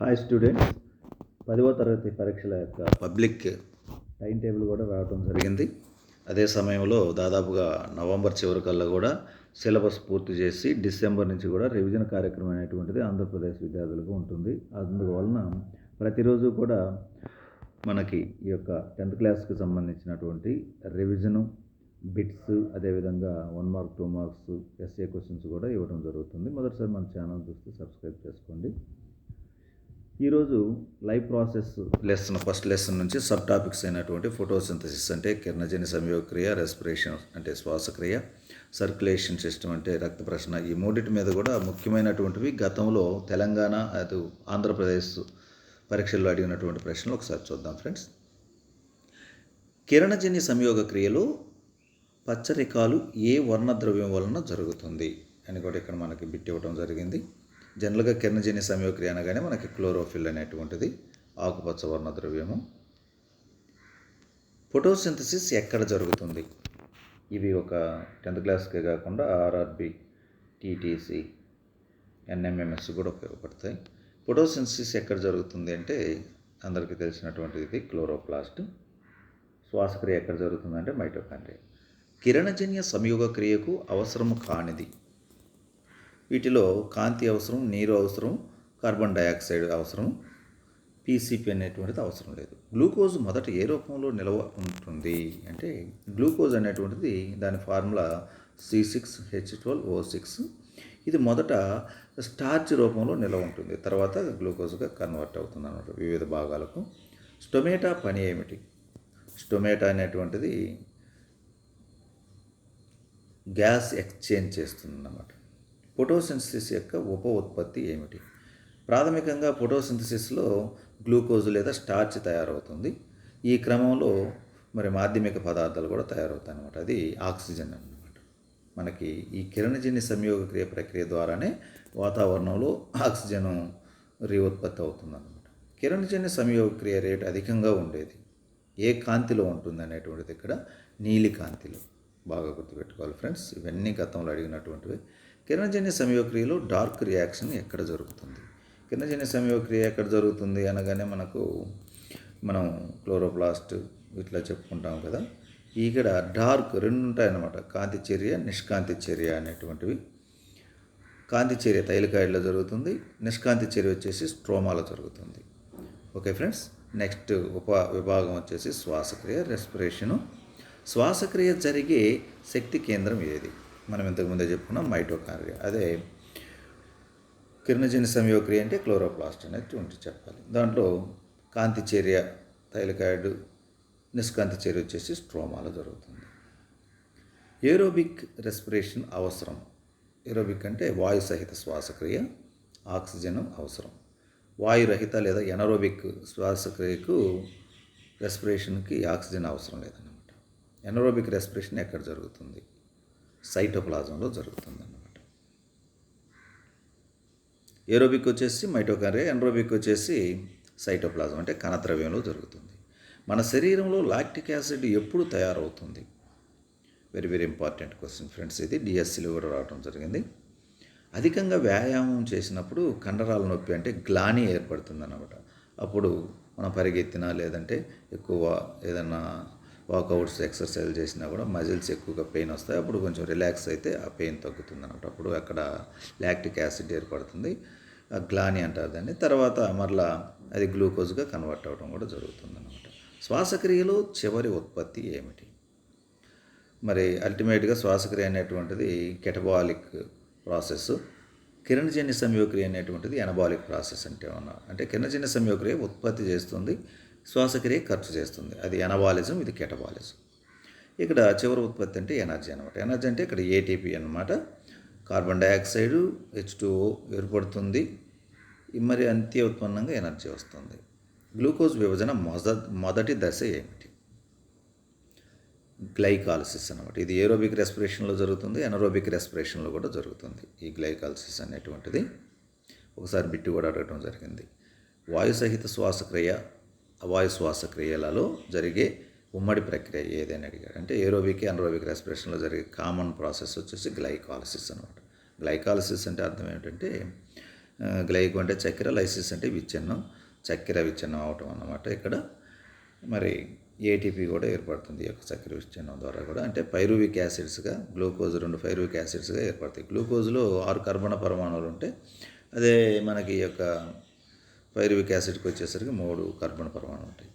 Hi students పదవ తరగతి పరీక్షల యొక్క పబ్లిక్ టైం టేబుల్ కూడా రావడం జరిగింది. అదే సమయంలో దాదాపుగా నవంబర్ చివరికల్లా కూడా సిలబస్ పూర్తి చేసి డిసెంబర్ నుంచి కూడా రివిజన్ కార్యక్రమం అనేటువంటిది ఆంధ్రప్రదేశ్ విద్యార్థులకు ఉంటుంది. అందువలన ప్రతిరోజు కూడా మనకి ఈ యొక్క టెన్త్ క్లాస్కి సంబంధించినటువంటి రివిజను బిట్స్ అదేవిధంగా one mark two marks SA questions కూడా ఇవ్వడం జరుగుతుంది. మొదటిసారి మన ఛానల్ చూస్తే సబ్స్క్రైబ్ చేసుకోండి. ఈరోజు live process lesson first lesson నుంచి సబ్ టాపిక్స్ అయినటువంటి ఫోటోసింథసిస్ అంటే కిరణజని సంయోగక్రియ రెస్పిరేషన్ అంటే శ్వాసక్రియ సర్క్యులేషన్ సిస్టమ్ అంటే రక్త ప్రశ్న ఈ మూడింటి మీద కూడా ముఖ్యమైనటువంటివి గతంలో తెలంగాణ అది ఆంధ్రప్రదేశ్ పరీక్షల్లో అడిగినటువంటి ప్రశ్నలు ఒకసారి చూద్దాం ఫ్రెండ్స్. కిరణజని సంయోగ క్రియలో పచ్చరికాలు ఏ వర్ణద్రవ్యం వలన జరుగుతుంది అని కూడా ఇక్కడ మనకి బిట్ ఇవ్వడం జరిగింది. జనరల్గా కిరణజన్య సంయోగక్రియ అనగానే మనకి క్లోరోఫిల్ అనేటువంటిది ఆకుపచ్చ వర్ణ ద్రవ్యము ఫోటోసింథసిస్ ఎక్కడ జరుగుతుంది? ఇవి ఒక టెన్త్ క్లాస్కే కాకుండా ఆర్ఆర్బి టీటీసీ ఎన్ఎంఎంఎస్ కూడా ఉపయోగపడతాయి. ఫోటోసింథసిస్ ఎక్కడ జరుగుతుంది అంటే అందరికీ తెలిసినటువంటిది ఇది క్లోరోప్లాస్ట్. శ్వాసక్రియ ఎక్కడ జరుగుతుందంటే మైటోకాండ్రియా. కిరణజన్య సంయోగ క్రియకు అవసరము కానిది. వీటిలో కాంతి అవసరం నీరు అవసరం కార్బన్ డయాక్సైడ్ అవసరం పీసీపీ అనేటువంటిది అవసరం లేదు. గ్లూకోజ్ మొదట ఏ రూపంలో నిల్వ ఉంటుంది అంటే గ్లూకోజ్ అనేటువంటిది దాని formula C six H twelve O six. ఇది మొదట స్టార్చ్ రూపంలో నిల్వ ఉంటుంది. తర్వాత గ్లూకోజ్గా కన్వర్ట్ అవుతుంది అన్నమాట వివిధ భాగాలకు. స్టొమేటా పని ఏమిటి? స్టొమేటా అనేటువంటిది గ్యాస్ ఎక్స్చేంజ్ చేస్తుంది అన్నమాట. ఫోటోసింథసిస్ యొక్క ఉప ఉత్పత్తి ఏమిటి? ప్రాథమికంగా ఫోటోసింథసిస్లో గ్లూకోజ్ లేదా స్టార్చ్ తయారవుతుంది. ఈ క్రమంలో మరి మాధ్యమిక పదార్థాలు కూడా తయారవుతాయి అన్నమాట అది ఆక్సిజన్ అన్నమాట. మనకి ఈ కిరణజన్య సంయోగ క్రియ ప్రక్రియ ద్వారానే వాతావరణంలో ఆక్సిజన్ రీఉత్పత్తి అవుతుంది అన్నమాట కిరణజన్య సంయోగ క్రియ రేటు అధికంగా ఉండేది. ఏ కాంతిలో ఉంటుంది అనేటువంటిది ఇక్కడ? నీలి కాంతిలో. బాగా గుర్తుపెట్టుకోవాలి ఫ్రెండ్స్. ఇవన్నీ గతంలో అడిగినటువంటివి. కిరణజన్య సంయోగక్రియలో డార్క్ రియాక్షన్ ఎక్కడ జరుగుతుంది? కిరణజన్య సంయోగక్రియ ఎక్కడ జరుగుతుంది అనగానే మనకు మనం క్లోరోప్లాస్ట్ ఇట్లా చెప్పుకుంటాం కదా? ఇక్కడ డార్క్ రెండు ఉంటాయన్నమాట కాంతి చర్య నిష్కాంతి చర్య అనేటువంటివి. కాంతి చర్య తైలకాయల్లో జరుగుతుంది. నిష్కాంతి చర్య వచ్చేసి స్ట్రోమాలో జరుగుతుంది. ఓకే ఫ్రెండ్స్ నెక్స్ట్ ఉప విభాగం వచ్చేసి శ్వాసక్రియ రెస్పిరేషను. శ్వాసక్రియ జరిగే శక్తి కేంద్రం ఏది? మనం ఇంతకుముందే చెప్పుకున్నాం మైటోకాండ్రియా అదే కిరణజన్య సంయోక్రియ అంటే క్లోరోప్లాస్ట్ అనేది ఉంటే చెప్పాలి. దాంట్లో కాంతి చర్య తైలకాయిడ్ నిష్కాంతి చర్య వచ్చేసి స్ట్రోమాలో జరుగుతుంది. ఏరోబిక్ రెస్పిరేషన్ అవసరం. ఏరోబిక్ అంటే వాయు సహిత శ్వాసక్రియ ఆక్సిజన్ అవసరం. వాయురహిత లేదా ఎనరోబిక్ శ్వాసక్రియకు రెస్పిరేషన్కి ఆక్సిజన్ అవసరం లేదన్నమాట. ఎనరోబిక్ రెస్పిరేషన్ ఎక్కడ జరుగుతుంది? సైటోప్లాజంలో జరుగుతుంది అన్నమాట ఏరోబిక్ వచ్చేసి మైటోకాండ్రియా ఎన్రోబిక్ వచ్చేసి సైటోప్లాజం అంటే కణద్రవ్యంలో జరుగుతుంది. మన శరీరంలో లాక్టిక్ యాసిడ్ ఎప్పుడు తయారవుతుంది? Very very important question friends ఇది డిఎస్సిలో కూడా రావడం జరిగింది. అధికంగా వ్యాయామం చేసినప్పుడు కండరాల నొప్పి అంటే గ్లాని ఏర్పడుతుంది అన్నమాట అప్పుడు మనం పరిగెత్తినా లేదంటే ఎక్కువ ఏదన్నా వాకౌట్స్ ఎక్సర్సైజ్ చేసినా కూడా మజిల్స్ ఎక్కువగా పెయిన్ వస్తాయి. అప్పుడు కొంచెం రిలాక్స్ అయితే ఆ పెయిన్ తగ్గుతుంది అనమాట అప్పుడు అక్కడ లాక్టిక్ యాసిడ్ ఏర్పడుతుంది. గ్లాని అంటారు దాన్ని. తర్వాత మరలా అది గ్లూకోజ్గా కన్వర్ట్ అవ్వడం కూడా జరుగుతుంది అనమాట శ్వాసక్రియలో చివరి ఉత్పత్తి ఏమిటి? మరి అల్టిమేట్గా శ్వాసక్రియ అనేటువంటిది కెటబాలిక్ ప్రాసెస్ కిరణజన్య సంయోక్రియ అనేటువంటిది ఎనబాలిక్ ప్రాసెస్ అంటే ఉన్న అంటే కిరణజన్య సంయోగక్రియ ఉత్పత్తి చేస్తుంది. శ్వాసక్రియ ఖర్చు చేస్తుంది. అది ఎనబాలిజం ఇది కెటబాలిజం. ఇక్కడ చివరి ఉత్పత్తి అంటే ఎనర్జీ అనమాట ఎనర్జీ అంటే ఇక్కడ ఏటీపీ అనమాట కార్బన్ డైఆక్సైడ్ హెచ్ ఏర్పడుతుంది. మరి అంత్య ఉత్పన్నంగా ఎనర్జీ వస్తుంది. గ్లూకోజ్ విభజన మొద మొదటి దశ ఏమిటి? గ్లైకాలసిస్ అనమాట ఇది ఏరోబిక్ రెస్పిరేషన్లో జరుగుతుంది ఎనరోబిక్ రెస్పిరేషన్లో కూడా జరుగుతుంది. ఈ గ్లైకాలసిస్ అనేటువంటిది. ఒకసారి బిట్టు కూడా అడగడం జరిగింది. వాయు సహిత శ్వాసక్రియ అవాయు శ్వాసక్రియలలో జరిగే ఉమ్మడి ప్రక్రియ ఏదైనా అడిగాడు. అంటే ఏరోబిక్ అనరోబిక్ రెస్పిరేషన్లో జరిగే కామన్ ప్రాసెస్ వచ్చేసి గ్లైకాలసిస్ అనమాట గ్లైకాలసిస్ అంటే అర్థం ఏమిటంటే గ్లైకో అంటే చక్కెర లైసిస్ అంటే విచ్ఛిన్నం చక్కెర విచ్ఛిన్నం అవటం అన్నమాట. ఇక్కడ మరి ఏటీపీ కూడా ఏర్పడుతుంది ఈ యొక్క చక్కెర విచ్ఛిన్నం ద్వారా కూడా. అంటే పైరువిక్ యాసిడ్స్గా గ్లూకోజ్ రెండు పైరువిక్ యాసిడ్స్గా ఏర్పడతాయి. గ్లూకోజ్లో ఆరు కర్బన పరమాణువులు ఉంటాయి అదే మనకి ఈ యొక్క పైరువిక్ యాసిడ్కి వచ్చేసరికి మూడు కార్బన్ పరమాణు ఉంటాయి.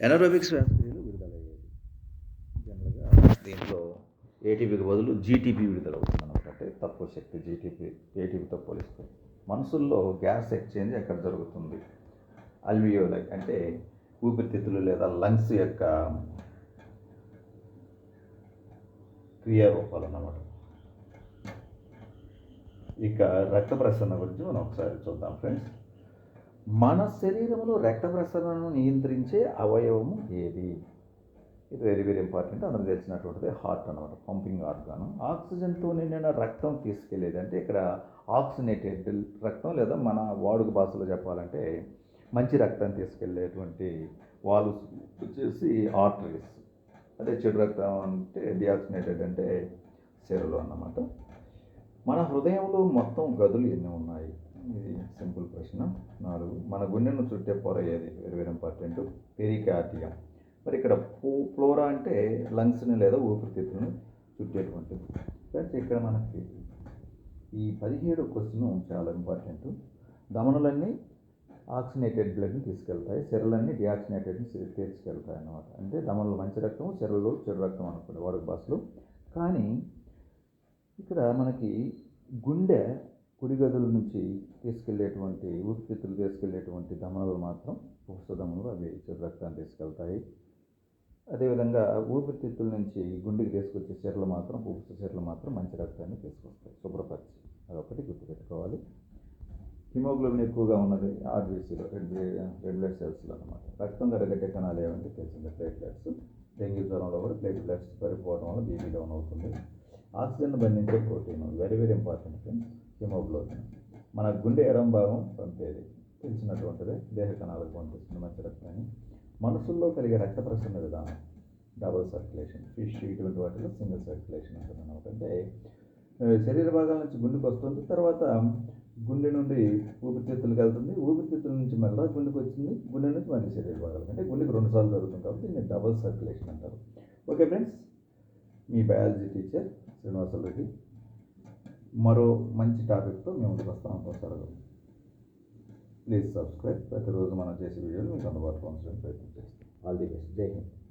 ఎనరోబిక్స్ వ్యాసక్రియలు విడుదలయ్యేది. జనరల్గా దీంట్లో ఏటీపీకి బదులు జీటీపీ విడుదలవుతుంది అనమాట అంటే తక్కువ శక్తి జీటీపీ ఏటీపీతో పోలిస్తే. మనుషుల్లో గ్యాస్ ఎక్స్చేంజ్ ఎక్కడ జరుగుతుంది? అల్వియోల అంటే ఊపిరితిత్తులు లేదా లంగ్స్ యొక్క క్రియారూపాలు అన్నమాట. ఇక రక్త ప్రసరణ గురించి మనం ఒకసారి చూద్దాం ఫ్రెండ్స్. మన శరీరంలో రక్త ప్రసరణను నియంత్రించే అవయవము ఏది? ఇది వెరీ వెరీ ఇంపార్టెంట్ అందరూ తెలిసినటువంటిది హార్ట్ అనమాట పంపింగ్ ఆర్గాన్ ఆక్సిజన్తో నిండిన రక్తం తీసుకెళ్ళేది అంటే ఇక్కడ ఆక్సినేటెడ్ రక్తం లేదా మన వాడుక భాషలో చెప్పాలంటే మంచి రక్తం తీసుకెళ్ళేటువంటి వాళ్ళు వచ్చేసి ఆర్టరీస్ అదే చెడు రక్తం అంటే డిఆక్సినేటెడ్ అంటే సెరలు అన్నమాట. మన హృదయంలో మొత్తం గదులు ఎన్ని ఉన్నాయి? ఇది సింపుల్ ప్రశ్న. నాలుగు మన గుండెను చుట్టే పొర ఏది? Very very important pericardium. మరి ఇక్కడ ఫో ఫ్లోరా అంటే లంగ్స్ని లేదా ఊపిరితిత్తులను చుట్టేటువంటిది. ఫ్రెండ్స్ ఇక్కడ మనకి ఈ పదిహేడు క్వశ్చన్ చాలా ఇంపార్టెంట్. దమనులన్నీ ఆక్సినేటెడ్ బ్లడ్ని తీసుకెళ్తాయి. సెరలన్నీ డిఆక్సినేటెడ్ని తీసుకెళ్తాయి అన్నమాట. అంటే దమనులు మంచి రక్తం సెరలు చెడు రక్తం అనుకోండి వాడుక భాషలో. కానీ ఇక్కడ మనకి గుండె కుడి గదుల నుంచి తీసుకెళ్ళేటువంటి ఊపిరితిత్తులు తీసుకెళ్ళేటువంటి ధమనులు మాత్రం దమనులు అవి రక్తాన్ని తీసుకెళ్తాయి. అదేవిధంగా ఊపిరితిత్తుల నుంచి గుండెకి తీసుకొచ్చే చీరలు మాత్రం ఊపిరి చీరలు మాత్రం మంచి రక్తాన్ని తీసుకొస్తాయి. శుభ్రపరిచి అదొకటి గుర్తుపెట్టుకోవాలి. హిమోగ్లోబిన్ ఎక్కువగా ఉన్నది ఆర్బీసీలో రెడ్ రెడ్ బ్లడ్ సెల్స్లో అనమాట రక్తం కరగట్టే కణాలు ఏమంటే తెలిసిందే ప్లేట్లెట్స్. డెంగ్యూ జ్వరంలో కూడా ప్లేట్లెట్స్ పడిపోవడం వల్ల బీపీ డౌన్ అవుతుంది. Oxygen బంధించే protein very very important friends haemoglobin. మన గుండె ఎడం భాగం పంపేది తెలిసినటువంటిది దేహ కణాలకు పంపిస్తుంది మంచి రక్తాన్ని మనుషుల్లో కలిగే రక్త ప్రసరణ విధానం. డబుల్ సర్క్యులేషన్ ఫిష్ ఇటువంటి వాటిలో సింగిల్ సర్క్యులేషన్ ఉంటుంది అనమాట అంటే శరీర భాగాల నుంచి గుండెకి వస్తుంది. తర్వాత గుండె నుండి ఊపిరితిత్తులకు వెళ్తుంది. ఊపిరితిత్తుల నుంచి మళ్ళీ గుండెకి వచ్చింది. గుండె నుంచి మళ్ళీ శరీర భాగాలకు. అంటే గుండెకి రెండు సార్లు జరుగుతుంది కాబట్టి దీన్ని డబుల్ సర్క్యులేషన్ అంటారు. ఓకే ఫ్రెండ్స్ మీ బయాలజీ టీచర్ శ్రీనివాస రెడ్డి మరో మంచి టాపిక్తో మేము ముందుకు వస్తాం. Please subscribe. ప్రతిరోజు మనం చేసే వీడియోలు మీకు అందుబాటులో ఉంచడానికి ప్రయత్నం చేస్తాం. ఆల్ ది బెస్ట్ జై హింద్.